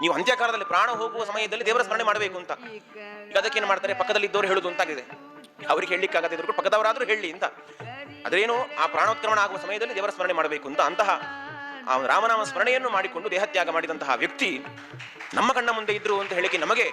ನೀವು ಅಂತ್ಯಕಾಲದಲ್ಲಿ ಪ್ರಾಣ ಹೋಗುವ ಸಮಯದಲ್ಲಿ ದೇವರ ಸ್ಮರಣೆ ಮಾಡಬೇಕು ಅಂತ. ಈಗ ಅದಕ್ಕೆ ಏನು ಮಾಡ್ತಾರೆ? ಪಕ್ಕದಲ್ಲಿ ಇದ್ದವರು ಹೇಳುದು ಅಂತಾಗಿದೆ. ಅವ್ರಿಗೆ ಹೇಳಲಿಕ್ಕಾಗದಿದ್ರು ಪಕ್ಕದವರಾದ್ರೂ ಹೇಳಿ ಅಂತ. ಅದ್ರೇನು ಆ ಪ್ರಾಣೋತ್ಕ್ರಮಣ ಆಗುವ ಸಮಯದಲ್ಲಿ ದೇವರ ಸ್ಮರಣೆ ಮಾಡಬೇಕು ಅಂತ. ಅಂತಹ ಆ ರಾಮನಾಮ ಸ್ಮರಣೆಯನ್ನು ಮಾಡಿಕೊಂಡು ದೇಹತ್ಯಾಗ ಮಾಡಿದಂತಹ ವ್ಯಕ್ತಿ ನಮ್ಮ ಕಣ್ಣ ಮುಂದೆ ಇದ್ರು ಅಂತ ಹೇಳಿಕೆ ನಮಗೆ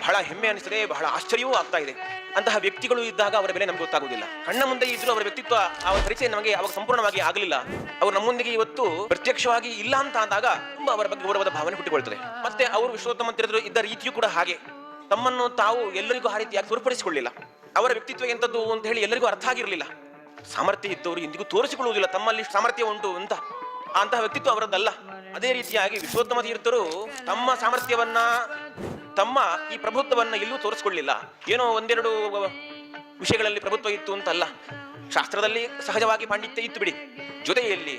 ಬಹಳ ಹೆಮ್ಮೆ ಅನಿಸ್ತದೆ ಬಹಳ ಆಶ್ಚರ್ಯವೂ ಆಗ್ತಾ ಇದೆ. ಅಂತಹ ವ್ಯಕ್ತಿಗಳು ಇದ್ದಾಗ ಅವರ ಬೆಲೆ ನಮ್ಗೆ ಗೊತ್ತಾಗುವುದಿಲ್ಲ. ಕಣ್ಣ ಮುಂದೆ ಇದ್ರು ಅವರ ವ್ಯಕ್ತಿತ್ವ ಅವರ ಪರಿಚಯ ನಮಗೆ ಅವಾಗ ಸಂಪೂರ್ಣವಾಗಿ ಆಗಲಿಲ್ಲ. ಅವರು ನಮ್ಮೊಂದಿಗೆ ಇವತ್ತು ಪ್ರತ್ಯಕ್ಷವಾಗಿ ಇಲ್ಲ ಅಂತ ಅಂದಾಗ ತುಂಬಾ ಅವರ ಬಗ್ಗೆ ಗೌರವದ ಭಾವನೆ ಹುಟ್ಟಿಕೊಳ್ತದೆ. ಮತ್ತೆ ಅವರು ವಿಶ್ವೋತ್ತಮ ಇದ್ದ ರೀತಿಯೂ ಕೂಡ ಹಾಗೆ. ತಮ್ಮನ್ನು ತಾವು ಎಲ್ಲರಿಗೂ ಆ ರೀತಿಯಾಗಿ ತೋರ್ಪಡಿಸಿಕೊಳ್ಳಿಲ್ಲ ಅವರ ವ್ಯಕ್ತಿತ್ವ ಎಂಥದ್ದು ಅಂತ ಹೇಳಿ ಎಲ್ಲರಿಗೂ ಅರ್ಥ ಆಗಿರಲಿಲ್ಲ. ಸಾಮರ್ಥ್ಯ ಇದ್ದವರು ಇಂದಿಗೂ ತೋರಿಸಿಕೊಳ್ಳುವುದಿಲ್ಲ. ತಮ್ಮಲ್ಲಿ ಸಾಮರ್ಥ್ಯ ಉಂಟು ಅಂತ. ಅಂತಹ ವ್ಯಕ್ತಿತ್ವ ಅವರದ್ದಲ್ಲ. ಅದೇ ರೀತಿಯಾಗಿ ವಿಶ್ವೋತ್ತಮ ತೀರ್ಥರು ತಮ್ಮ ಸಾಮರ್ಥ್ಯವನ್ನ ತಮ್ಮ ಈ ಪ್ರಭುತ್ವವನ್ನ ಎಲ್ಲೂ ತೋರಿಸ್ಕೊಳ್ಳಿಲ್ಲ. ಏನೋ ಒಂದೆರಡು ವಿಷಯಗಳಲ್ಲಿ ಪ್ರಭುತ್ವ ಇತ್ತು ಅಂತಲ್ಲ. ಶಾಸ್ತ್ರದಲ್ಲಿ ಸಹಜವಾಗಿ ಪಾಂಡಿತ್ಯ ಇತ್ತು ಬಿಡಿ. ಜೊತೆಯಲ್ಲಿ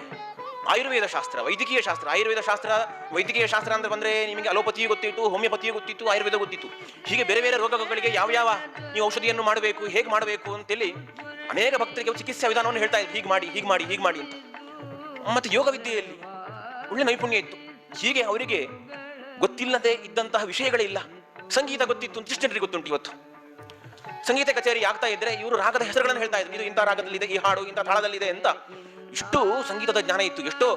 ಆಯುರ್ವೇದ ಶಾಸ್ತ್ರ, ವೈದ್ಯಕೀಯ ಶಾಸ್ತ್ರ, ಆಯುರ್ವೇದ ಶಾಸ್ತ್ರ, ವೈದ್ಯಕೀಯ ಶಾಸ್ತ್ರ ಅಂದ್ರೆ ಬಂದ್ರೆ ನಿಮಗೆ ಅಲೋಪತಿಯು ಗೊತ್ತಿತ್ತು, ಹೋಮಿಯೋಪತಿಯು ಗೊತ್ತಿತ್ತು, ಆಯುರ್ವೇದ ಗೊತ್ತಿತ್ತು. ಹೀಗೆ ಬೇರೆ ಬೇರೆ ರೋಗಗಳಿಗೆ ಯಾವ ಯಾವ ನೀವು ಔಷಧಿಯನ್ನು ಮಾಡಬೇಕು, ಹೇಗೆ ಮಾಡಬೇಕು ಅಂತೇಳಿ ಅನೇಕ ಭಕ್ತರಿಗೆ ಚಿಕಿತ್ಸಾ ವಿಧಾನವನ್ನು ಹೇಳ್ತಾ ಇದ್ರು. ಹೀಗೆ ಮಾಡಿ ಹೀಗೆ ಮಾಡಿ ಹೀಗೆ ಮಾಡಿ ಅಂತ. ಮತ್ತೆ ಯೋಗ ವಿದ್ಯೆಯಲ್ಲಿ ಒಳ್ಳೆ ನೈಪುಣ್ಯ ಇತ್ತು. ಹೀಗೆ ಅವರಿಗೆ ಗೊತ್ತಿಲ್ಲದೆ ಇದ್ದಂತಹ ವಿಷಯಗಳಿಲ್ಲ. ಸಂಗೀತ ಗೊತ್ತಿತ್ತು ಅಂತ ಇಷ್ಟು ಜನರಿಗೆ ಗೊತ್ತುಂಟು ಇವತ್ತು. ಸಂಗೀತ ಕಚೇರಿ ಆಗ್ತಾ ಇದ್ರೆ ಇವರು ರಾಗದ ಹೆಸರುಗಳನ್ನು ಹೇಳ್ತಾ ಇದ್ರು. ಇದು ಇಂಥ ರಾಗದಲ್ಲಿದೆ, ಈ ಹಾಡು, ಇಂಥ ತಾಳದಲ್ಲಿದೆ ಅಂತ ಇಷ್ಟು ಸಂಗೀತದ ಜ್ಞಾನ ಇತ್ತು. ಎಷ್ಟೋ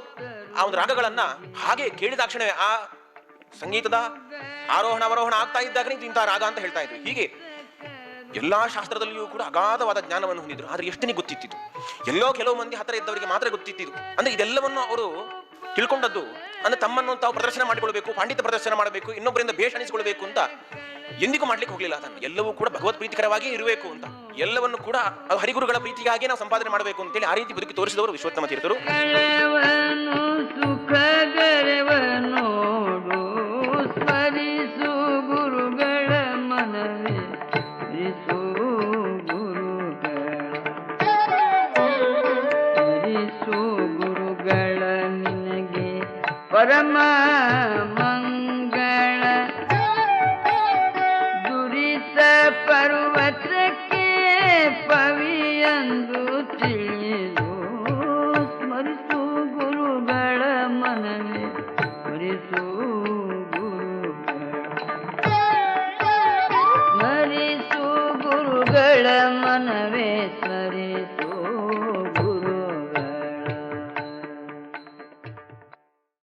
ಆ ಒಂದು ರಾಗಗಳನ್ನ ಹಾಗೆ ಕೇಳಿದಾಕ್ಷಣವೇ ಆ ಸಂಗೀತದ ಆರೋಹಣ, ಅವರೋಹಣ ಆಗ್ತಾ ಇದ್ದಾಗ ಇಂಥ ರಾಗ ಅಂತ ಹೇಳ್ತಾ ಇದ್ರು. ಹೀಗೆ ಎಲ್ಲಾ ಶಾಸ್ತ್ರದಲ್ಲಿಯೂ ಕೂಡ ಅಗಾಧವಾದ ಜ್ಞಾನವನ್ನು ಹೊಂದಿದ್ರು. ಆದ್ರೆ ಎಷ್ಟನೇ ಗೊತ್ತಿತ್ತು ಎಲ್ಲೋ ಕೆಲವು ಮಂದಿ ಹತ್ರ ಇದ್ದವರಿಗೆ ಮಾತ್ರ ಗೊತ್ತಿತ್ತು ಅಂದ್ರೆ ಇದೆಲ್ಲವನ್ನು ಅವರು ತಿಳ್ಕೊಂಡದ್ದು ಅಂದ್ರೆ ತಮ್ಮನ್ನು ತಾವು ಪ್ರದರ್ಶನ ಮಾಡಿಕೊಳ್ಬೇಕು ಪಾಂಡಿತ್ಯ ಪ್ರದರ್ಶನ ಮಾಡಬೇಕು, ಇನ್ನೊಬ್ಬರಿಂದ ಭೇಷ ಅನಿಸಿಕೊಳ್ಬೇಕು ಅಂತ ಎಂದಿಗೂ ಮಾಡ್ಲಿಕ್ಕೆ ಹೋಗ್ಲಿಲ್ಲ ಅದನ್ನು. ಎಲ್ಲವೂ ಕೂಡ ಭಗವತ್ ಪ್ರೀತಿಕರವಾಗಿ ಇರಬೇಕು ಅಂತ. ಎಲ್ಲವನ್ನು ಕೂಡ ಹರಿಗುರುಗಳ ಪ್ರೀತಿಗಾಗಿ ನಾವು ಸಂಪಾದನೆ ಮಾಡಬೇಕು ಅಂತೇಳಿ ಆ ರೀತಿ ಬದುಕಿ ತೋರಿಸಿದವರು ವಿಶ್ವೋತ್ತಮ ತೀರ್ಥರು. ಗರವನು ಪರಮ ಮಂಗಳ ದುರಿತ ಪರ್ವತಕ್ಕೆ ಪವಿಯಂದು ತಿಳಿದು ಸ್ಮರಿಸು ಗುರುಗಳ ಮನವೇ ಸ್ಮರಿಸು ಗುರುಗಳ ಸ್ಮರಿಸು ಗುರುಗಳ ಮನವೇ